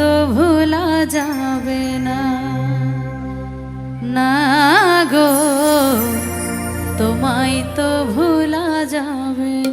তো ভোলা যাবে না। না গো তোমায় তো ভোলা যাবে